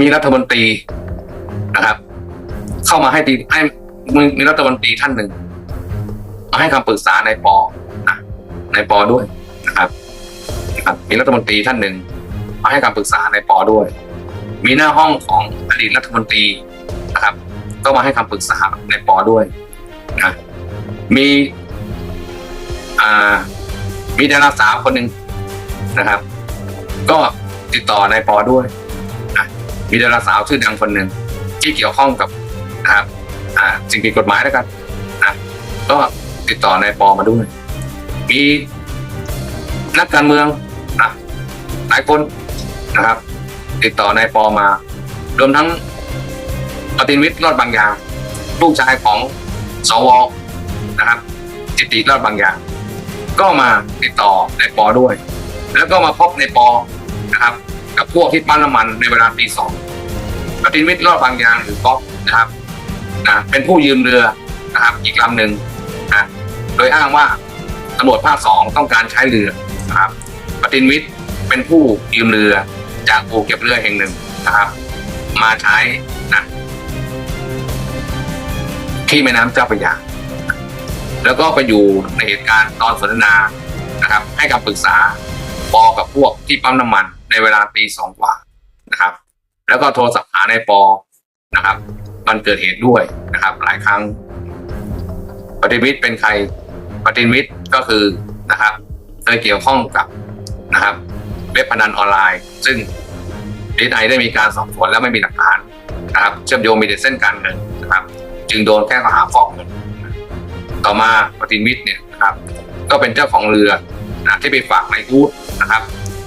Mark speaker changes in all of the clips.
Speaker 1: มีรัฐมนตรีนะครับ เข้ามาให้ตีให้มีรัฐมนตรีท่านหนึ่งมาให้คำปรึกษาในปอนะในปอด้วยนะครับนะครับมีรัฐมนตรีท่านหนึ่งมาให้คำปรึกษาในปอด้วย มีหน้าห้องของอดีตรัฐมนตรีนะครับ ก็มาให้คำปรึกษาในปอด้วยนะมีอ่ามีดาราสาวคนหนึ่งนะครับ ก็ติดต่อในปอด้วย มีดาราสาวชื่อดังคนหนึ่งที่เกี่ยวข้องกับนะครับอ่าสิ่งผิดกฎหมายแล้วกันนะก็ติดต่อในปอมาด้วยมีนักการเมืองนะหลายคนนะครับ ติดต่อในปอมารวมทั้งปฏินวิทย์รอดบางอย่างลูกชายของสวนะครับ จิตติรอดบางอย่างก็มาติดต่อในปอด้วย แล้วก็มาพบในปอนะครับ กับพวกที่ปั้นน้ำมันในเวลาตีสองปฏิวิทย์รอดบางอย่างหรือป๊อกนะครับนะเป็นผู้ยืมเรือนะครับ อีกลำหนึ่งนะโดยอ้างว่าตำรวจภาคสองต้องการใช้เรือนะครับปฏิวิทย์เป็นผู้ยืมเรือจากอู่เก็บเรือแห่งหนึ่งนะครับ มาใช้นะที่แม่น้ำเจ้าพระยาแล้วก็ไปอยู่ในเหตุการณ์ตอนสนทนานะครับ ให้คำปรึกษาปอกับพวกที่ปั๊มน้ำมัน ในเวลาตีสองกว่านะครับ แล้วก็โทรศัพท์หาในปอนะครับมันเกิดเหตุด้วยนะครับ หลายครั้ง ปฏิวิทย์เป็นใครปฏิวิทย์ก็คือนะครับเคยเกี่ยวข้องกับนะครับ เว็บพนันออนไลน์ ซึ่งดีไอได้มีการสอบสวนแล้วไม่มีหลักฐานนะครับ เชื่อมโยงมีแต่เส้นการเงินนะครับ จึงโดนแค่ข้อหาฟอกเงินต่อมาปฏิวิทย์เนี่ยนะครับ ก็เป็นเจ้าของเรือนะที่ไปฝากในอูดนะครับ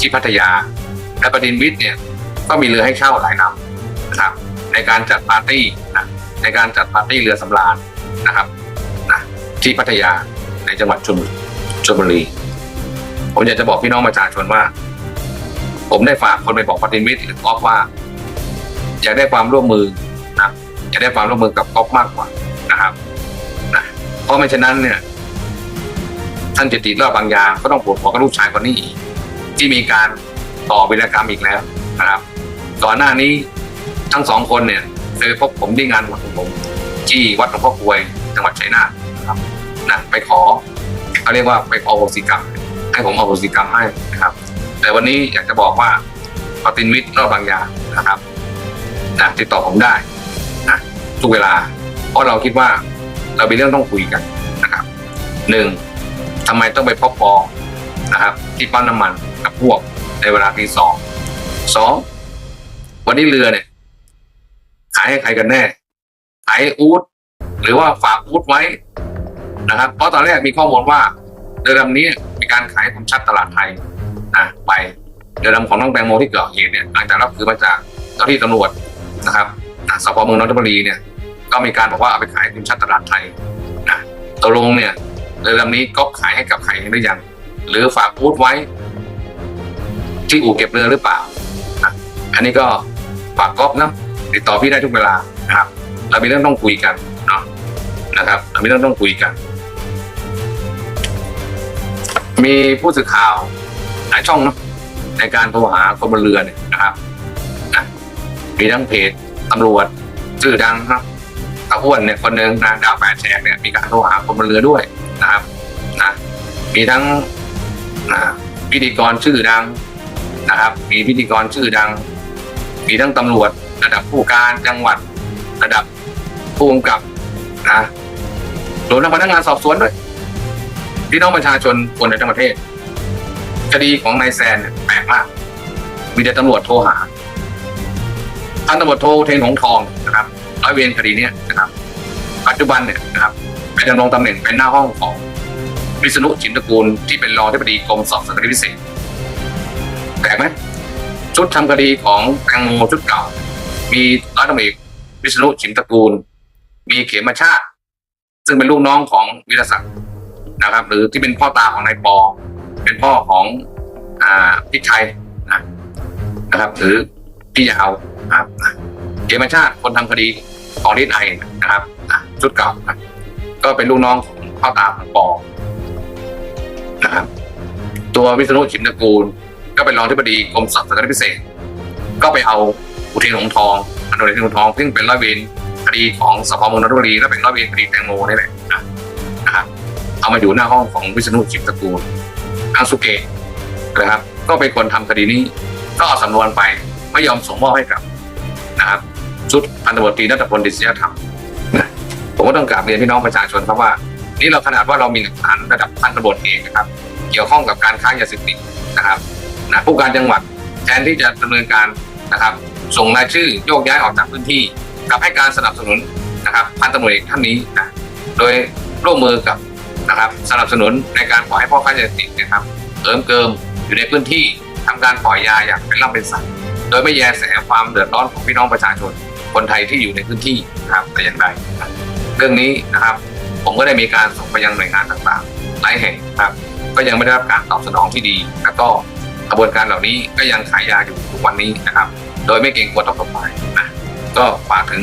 Speaker 1: ที่พัทยา และปฏินวิทย์เนี่ยก็มีเรือให้เช่าหลายลำนะครับ ในการจัดปาร์ตี้นะในการจัดปาร์ตี้เรือสำราญนะครับนะที่พัทยาในจังหวัดชลบุรีชลบุรีผมอยากจะบอกพี่น้องประชาชนว่า ผมได้ฝากคนไปบอกปฏิวิทย์หรือก๊อฟว่า อยากได้ความร่วมมือนะอยากได้ความร่วมมือกับก๊อฟมากกว่านะครับนะเพราะไม่ฉะนั้นเนี่ยท่านจิตติรอดบางยางก็ต้องปวดหัวกับลูกชายคนนี้อีกที่มีการ ต่อวิรกรรมอีกแล้วนะครับก่อนหน้านี้ทั้งสองคนเนี่ยเคยพบผมที่งานบวชของผมที่วัดหลวงพ่อกวยจังหวัดชัยนาทนะครับนะไปขอเขาเรียกว่าไปขอโหสิกรรม ให้ผมเอาโหสิกรรมให้นะครับ แต่วันนี้อยากจะบอกว่าปฏินวิทย์รอบบางอย่างนะครับนะติดต่อผมได้นะทุกเวลา เพราะเราคิดว่าเรามีเรื่องต้องคุยกันนะครับหนึ่งทำไมต้องไปพบปอนะครับ ที่ปั๊มน้ำมันกับพวก ในเวลาตีสองสองวันนี้เรือเนี่ย ขายให้ใครกันแน่ ขายอูดหรือว่าฝากอูดไว้นะครับ เพราะตอนแรกมีข้อมูลว่าเรือลำนี้มีการขายคุณชัดตลาดไทยนะไปเรือลำของน้องแตงโมที่เกิดเหตุเนี่ยหลังจากรับคือมาจากเจ้าที่ตำรวจนะครับสพเมืองนนทบุรีเนี่ย ก็มีการบอกว่าเอาไปขายคุณชัดตลาดไทยนะตกลงเนี่ยเรือลำนี้ก็ขายให้กับใครหรือยัง หรือฝากอูดไว้ ที่อู่เก็บเรือหรือเปล่า อันนี้ก็ฝากก๊อฟนะติดต่อพี่ได้ทุกเวลานะครับ เรามีเรื่องต้องคุยกันเนาะนะครับ เรามีเรื่องต้องคุยกัน มีผู้สื่อข่าวหลายช่องเนาะในการโทรหาคนบนเรือเนี่ยนะครับนะมีทั้งเพจตำรวจชื่อดังครับตะอ้วนเนี่ยคนหนึ่งนางดาวแปดแฉกเนี่ยมีการโทรหาคนบนเรือด้วยนะครับนะมีทั้งนะพิธีกรชื่อดัง นะครับ มีพิธีกรชื่อดัง มีทั้งตำรวจ ระดับผู้การจังหวัด ระดับผู้กำกับนะรวมทั้งพนักงานสอบสวนด้วยพี่น้องประชาชนคนในทั้งประเทศคดีของนายแซนแปลกมาก มีแต่ตำรวจโทรหาพันตำรวจโทเทนหงทองนะครับร้อยเวรคดีเนี้ยนะครับ ปัจจุบันเนี่ยนะครับไปดำรงตำแหน่งเป็นหน้าห้องของวิษณุจินตะกูลที่เป็นรองที่ปดีกรมสอบสวนคดีพิเศษ แปลกไหมชุดทำคดีของแตงโมชุดเก่า มีร้อยตำรวจเอกวิษณุจินตระกูล มีเขมชาติ ซึ่งเป็นลูกน้องของวิรศักดิ์นะครับ หรือที่เป็นพ่อตาของนายปอ เป็นพ่อของอ่าพี่ชัยนะนะครับ หรือพี่ยาวนะครับเกมชาติคนทำคดีของดิสไอนะครับอะชุดเก่านะก็เป็นลูกน้องของพ่อตาของปอนะครับ ตัววิษณุชิมตระกูล ก็เป็นรองที่ปดีกรมสอบสวนคดีพิเศษ ก็ไปเอาอุเทนหงทองพันตำรวจเอกอุเทนหงทองซึ่งเป็นร้อยเวรคดีของสพมนนทบุรีและเป็นร้อยเวรคดีแตงโมนี่แหละนะครับเอามาอยู่หน้าห้องของวิษณุจิตตะกูลอังสุเกะนะครับ ก็เป็นคนทำคดีนี้ ก็เอาสำนวนไปไม่ยอมส่งมอบให้กับนะครับชุดพันตำรวจตรีนัตพลดิษยธรรมผมก็ต้องกราบเรียนพี่น้องประชาชนครับว่า นี่เราขนาดว่าเรามีหลักฐานระดับพันตำรวจเอกนะครับ เกี่ยวข้องกับการค้ายาเสพติดนะครับ นะผู้การจังหวัดแทนที่จะดำเนินการนะครับ ส่งรายชื่อโยกย้ายออกจากพื้นที่กลับให้การสนับสนุนนะครับพันตำรวจเอกท่านนี้นะโดยร่วมมือกับนะครับสนับสนุนในการปล่อยให้พ่อค้ายาเสพติดนะครับเอิมเกิมอยู่ในพื้นที่ทำการปล่อยยาอย่างเป็นร่ำเป็นสันโดยไม่แยแสความเดือดร้อนของพี่น้องประชาชน คนไทยที่อยู่ในพื้นที่นะครับแต่อย่างใดเรื่องนี้นะครับ ผมก็ได้มีการส่งไปยังหน่วยงานต่างๆหลายแห่งนะครับ ก็ยังไม่ได้รับการตอบสนองที่ดี แล้วก็ กระบวนการเหล่านี้ก็ยังขายยาอยู่ทุกวันนี้นะครับ โดยไม่เกรงกลัวต่อกฎหมายนะก็ฝากถึง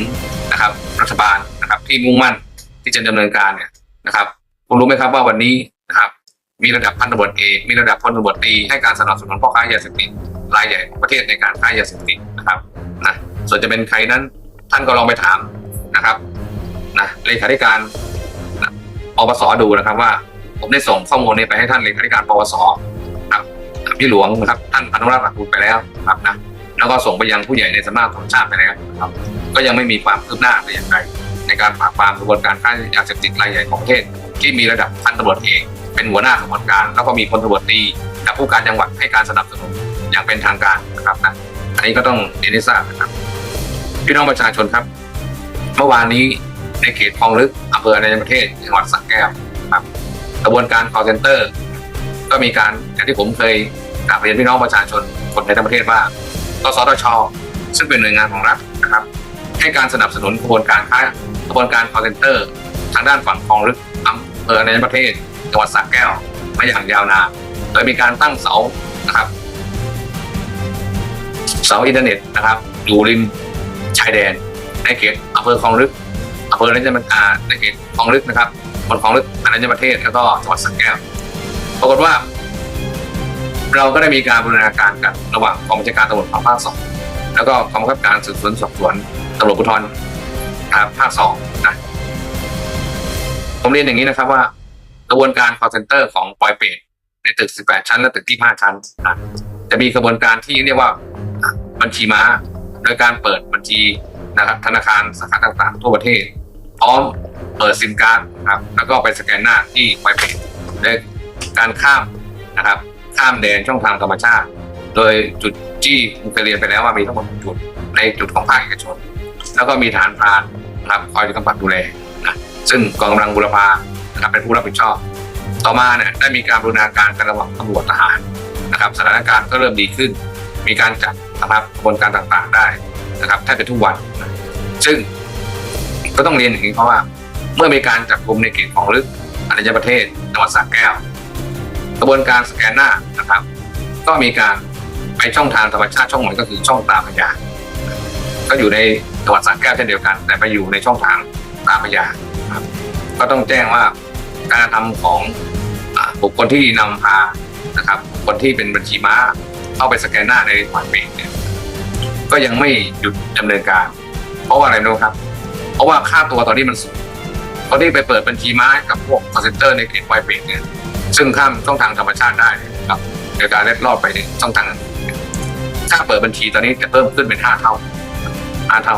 Speaker 1: นะครับรัฐบาลนะครับที่มุ่งมั่นที่จะดำเนินการเนี่ยนะครับคุณรู้ไหมครับว่าวันนี้นะครับ มีระดับพันตำรวจเอกมีระดับพลตำรวจตรีให้การสนับสนุนพ่อค้ายาเสพติดรายใหญ่ของประเทศในการค้ายาเสพติดนะครับนะส่วนจะเป็นใครนั้นท่านก็ลองไปถามนะครับนะเลขาธิการนะปปสดูนะครับว่า ผมได้ส่งข้อมูลนี้ไปให้ท่านเลขาธิการปวส พี่หลวงนะครับ ท่านอนุรักษ์หลักบุญไปแล้วครับนะแล้วก็ส่งไปยังผู้ใหญ่ในสำนักของชาติไปแล้วนะครับ ก็ยังไม่มีความคืบหน้าแต่อย่างใดในการปราบปรามกระบวนการค้ายาเสพติดรายใหญ่ของประเทศ ที่มีระดับพันตำรวจเอกเป็นหัวหน้ากระบวนการ แล้วก็มีพลตำรวจตีกับผู้การจังหวัดให้การสนับสนุนอย่างเป็นทางการนะครับนะอันนี้ก็ต้องเรียนให้ทราบนะครับพี่น้องประชาชนครับ เมื่อวานนี้ในเขตคลองลึกอำเภอในประเทศจังหวัดสระแก้วครับกระบวนการ call center ก็มีการอย่างที่ผมเคย กราบเรียนพี่น้องประชาชนคนไทยทั้งประเทศว่ากสทช ซึ่งเป็นหน่วยงานของรัฐนะครับให้การสนับสนุนกระบวนการค้ากระบวนการ call center ทางด้านฝั่งคลองลึกอำเภอในประเทศจังหวัดสระแก้วมาอย่างยาวนานโดยมีการตั้งเสานะครับเสาอินเทอร์เน็ตนะครับ อยู่ริมชายแดนในเขตอำเภอคลองลึกอำเภอในจังหวัดในเขตคลองลึกนะครับบนของลึกอรัญญประเทศแล้วก็จังหวัดสระแก้วปรากฏว่า เราก็ได้มีการบูรณาการกันระหว่างกองบัญชาการตำรวจภาคสองแล้วก็กองบังคับการสืบสวนสอบสวนตำรวจภูธรครับภาคสองนะผมเรียนอย่างนี้นะครับว่ากระบวนการ call center ของปอยเปตในตึก 18 ชั้น และตึกที่ 5 ชั้นนะจะมีกระบวนการที่เรียกว่าบัญชีม้า โดยการเปิดบัญชีนะครับธนาคารสาขาต่างๆ ทั่วประเทศ พร้อมเปิดซิมการ์ดครับแล้วก็ไปสแกนหน้าที่ไวเพจในการข้ามนะครับ ข้ามแดนช่องทางธรรมชาติ โดยจุดที่เคยเรียนไปแล้วว่ามีทั้งหมดจุดในจุดของภาคเอกชน แล้วก็มีฐานพรานนะครับคอยกำกับดูแลนะซึ่งกองกำลังบุรพานะครับเป็นผู้รับผิดชอบ ต่อมาเนี่ยได้มีการบูรณาการกันระหว่างตำรวจทหารนะครับสถานการณ์ก็เริ่มดีขึ้น มีการจัดนะครับกระบวนการต่างๆได้นะครับแทบจะทุกวันนะซึ่งก็ต้องเรียนอย่างนี้เพราะว่า เมื่อมีการจับกลุ่มในเขตของลึกอรัญญประเทศจังหวัดสระแก้ว กระบวนการสแกนหน้านะครับ ก็มีการไปช่องทางธรรมชาติช่องใหม่ก็คือช่องตาพญาก็อยู่ในจังหวัดสระแก้วเช่นเดียวกัน แต่ไปอยู่ในช่องทางตาพญาครับก็ต้องแจ้งว่าการกระทำของอบุคคลที่นำพานะครับบุคคลที่เป็นบัญชีม้าเข้าไปสแกนหน้าในวันเบรกเนี่ยก็ยังไม่หยุดดำเนินการ เพราะว่าอะไรรู้ครับ เพราะว่าค่าตัวตอนนี้มันสูงตอนที่ไปเปิดบัญชีม้ากับพวกคอนเซนเตอร์ในเขตไวเบรกเนี่ย ซึ่งข้ามช่องทางธรรมชาติได้ครับโดยการเล็ดลอดไปในช่องทางค่าเปิดบัญชีตอนนี้จะเพิ่มขึ้นเป็นห้าเท่าห้าเท่า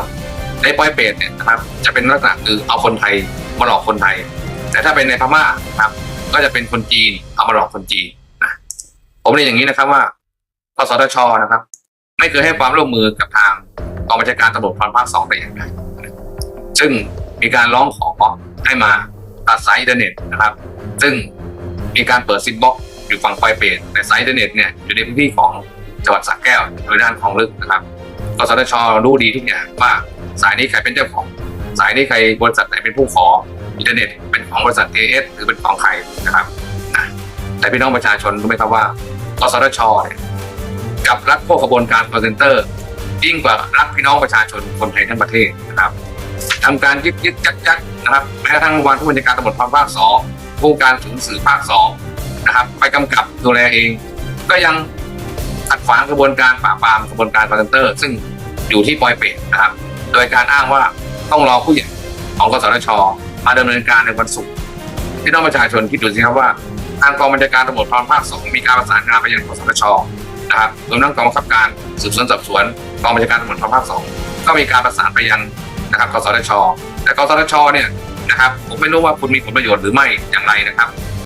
Speaker 1: ในปอยเปตเนี่ยนะครับ จะเป็นลักษณะคือเอาคนไทยมาหลอกคนไทย แต่ถ้าเป็นในพม่านะครับ ก็จะเป็นคนจีนเอามาหลอกคนจีนนะผมเรียนอย่างนี้นะครับว่ากสทชนะครับ ไม่เคยให้ความร่วมมือกับทางกองบัญชาการตำรวจภูธรภาคสองแต่อย่างใดซึ่งมีการร้องขอให้มาตัดสายอินเทอร์เน็ตนะครับ ซึ่ง มีการเปิดซิมบ็อกอยู่ฝั่งปลายเปรตแต่สายอินเทอร์เน็ตเนี่ยอยู่ในพื้นที่ของจังหวัดสระแก้วโดยด้านของลึกนะครับกสทชรู้ดีทุกอย่างว่าสายนี้ใครเป็นเจ้าของ สายนี้ใครบริษัทไหนเป็นผู้ขออินเทอร์เน็ตเป็นของบริษัท AS หรือเป็นของใครนะครับนะแต่พี่น้องประชาชนรู้ไหมครับว่ากสทชเนี่ยกับรัฐพวกกระบวนการคอร์เซนเตอร์ยิ่งกว่ารักพี่น้องประชาชนคนไทยทั้งประเทศนะครับทำการยึดยึดยักยักนะครับแม้กระทั่งวันผู้บัญชาการตำรวจภาคสอง ผู้การถึงสื่อภาคสองนะครับไปกำกับดูแลเอง ก็ยังขัดขวางกระบวนการปราบปรามกระบวนการคอร์เซนเตอร์ ซึ่งอยู่ที่ปอยเป็ดนะครับ โดยการอ้างว่าต้องรอผู้ใหญ่ของกสทชมาดำเนินการในวันศุกร์พี่น้องประชาชนคิดดูสิครับว่าทางกองบัญชาการตำรวจภูธรภาคสองมีการประสานงานไปยังกสทชนะครับรวมทั้งกองบังคับการสืบสวนสอบสวนกองบัญชาการตำรวจภูธรภาคสองก็มีการประสานไปยังนะครับกสทช แต่กสทชเนี่ย นะครับ ผมไม่รู้ว่าคุณมีผลประโยชน์หรือไม่อย่างไรนะครับ